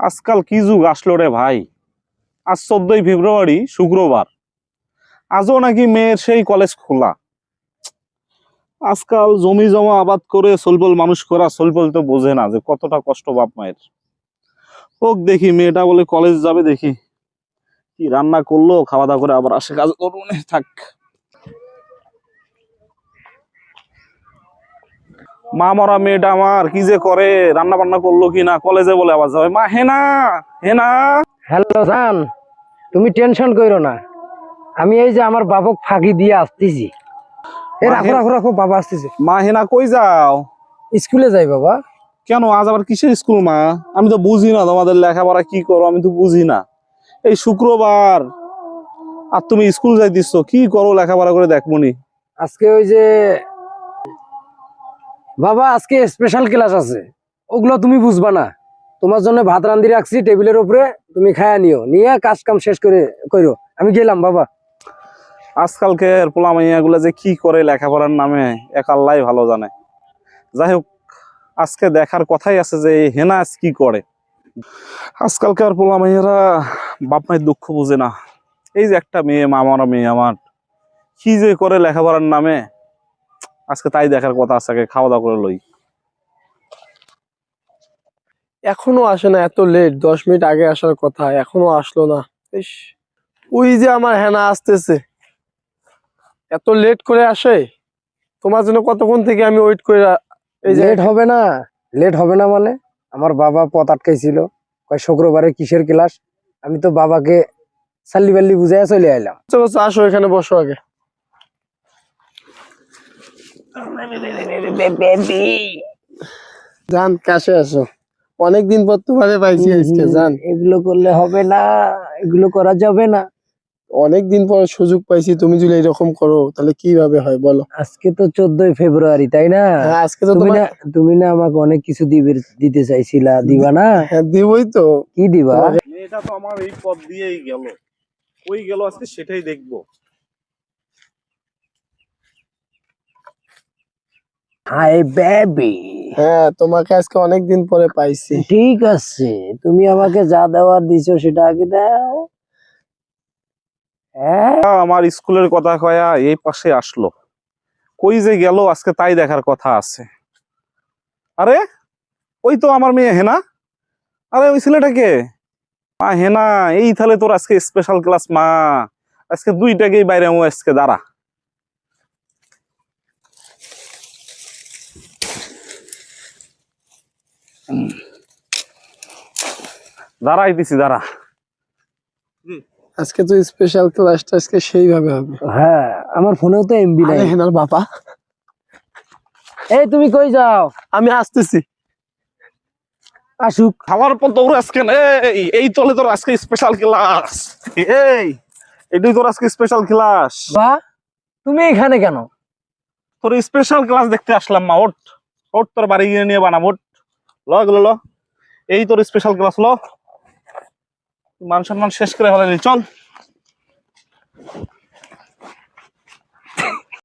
আজকাল কি যুগ আসলো রে ভাই? আজ চোদ্দই ফেব্রুয়ারি, শুক্রবার। আজও নাকি মেয়ের সেই কলেজ খোলা। আজকাল জমি জমা আবাদ করে সলপল মানুষ করা সলপল তো বোঝে না যে কতটা কষ্ট বাপ মায়ের। হোক দেখি, মেয়েটা বলে কলেজ যাবে দেখি। কি রান্না করল, খাওয়া দাওয়া করে আবার আসে কাজ করব থাক। মা মরা মেয়েটা আমার কি যে করে? রান্না বান্না করল কি না? কলেজে বলে আবার যাবে। মা হেনা হেনা। হ্যালো জান তুমি টেনশন করো না। আমি এই যে আমার বাবক ফাঁকি দিয়ে আসতেছি। এই রাখো রাখো রাখো বাবা আসতেছে। মা হেনা কই যাও? স্কুলে যাই বাবা। কেন আজ আবার কিসের স্কুল মা? আমি তো বুঝি না তোমাদের লেখাপড়া কি করো আমি তো বুঝি না। এই শুক্রবার। আর তুমি স্কুল যাই দিচ্ছ কি করো লেখাপড়া করে দেখমনি আজকে ওই যে বাবা, আজকে স্পেশাল ক্লাস আছে। ওগুলো তুমি বুঝবা না। তোমার জন্য ভাত রান্ধি রাখছি, টেবিলের উপরে তুমি খায়া নিও। নিয়ে কাজ কাম শেষ করে কইরো। আমি গেলাম, বাবা। আজকালকের পোলা মাইয়া গুলা যে কি করে লেখাপড়ার নামে, এক আল্লাহ ভালো জানে। যাই হোক, আজকে দেখার কথাই আছে যে হেনা আজ কি করে। আজকালকার পোলা মাইয়ারা বাপ মায়ের দুঃখ বুঝে না। এই যে একটা মেয়ে, মামারা মেয়ে আমার। কি যে করে লেখাপড়ার নামে আজকে তাই দেখার কথা আছে আগে খাওয়া দাওয়া করে লই। এখনও আসে না এত লেট দশ মিনিট আগে আসার কথা এখনও আসলো না। ইস ওই যে আমার হেনা আসতেছে। এত লেট করে আসে তোমার জন্য কতক্ষণ থেকে আমি ওয়েট করে এই যে লেট হবে না লেট হবে না মানে? আমার বাবা পথ আটকাইছিল। কয় শুক্রবারে কিসের ক্লাস আমি তো বাবাকে সাল্লি বাল্লি বুঝাইয়া চলে আইলাম। আচ্ছা, আচ্ছা, আসো এখানে বসো আগে। জান কাছে আসো। অনেকদিন পর তোমারে পাইছি আজকে জান। এগুলো করলে হবে না এগুলো করা যাবে না। অনেকদিন পর সুযোগ পাইছি তুমি যদি এরকম করো তাহলে কীভাবে হয় বলো? আজকে তো চোদ্দই ফেব্রুয়ারি তাই না? হ্যাঁ আজকে তো তুমি না তুমি না আমাকে অনেক কিছু দিবে দিতে চাইছিলা দিবা না? হ্যাঁ দিবই তো। কি দিবা? মেয়েটা তো আমার এই পথ দিয়েই গেল। কই গেল আজকে সেটাই দেখব। হাই বেবি হ্যাঁ তোমাকে আজকে অনেকদিন পরে পাইছি। ঠিক আছে। তুমি আমাকে যা দেওয়ার দিছো সেটা আগে দাও। হ্যাঁ? আমার স্কুলের কথা কয়া এই পাশে আসলো। কই যে গেল আজকে তাই দেখার কথা আছে। আরে ওই তো আমার মেয়ে হেনা। আরে ওই ছেলেটাকে মা হেনা এই তাহলে তোর আজকে স্পেশাল ক্লাস মা। আজকে দুইটাকেই বাইরে আজকে দাঁড়া। দাঁড়াইতেছি দাঁড়া। আজকে তো স্পেশাল ক্লাসটা আজকে সেইভাবে হবে। হ্যাঁ আমার ফোনেও তো এমবি নাই। আরে হেনার বাবা। এই তুমি কই যাও? আমি আসতেছি। আসুক। খাওয়ার পর তোর আজকে এই এই তলে তোর আজকে স্পেশাল ক্লাস এই এটাই তোর আজকে স্পেশাল ক্লাস বা তুমি এখানে কেন? তোর স্পেশাল ক্লাস দেখতে আসলাম মা ওট ওট তোর বাড়ি গিয়ে নিয়ে বানাবো ওঠ। ল এই তোর স্পেশাল ক্লাস ল মান সম্মান শেষ করে হলে চল।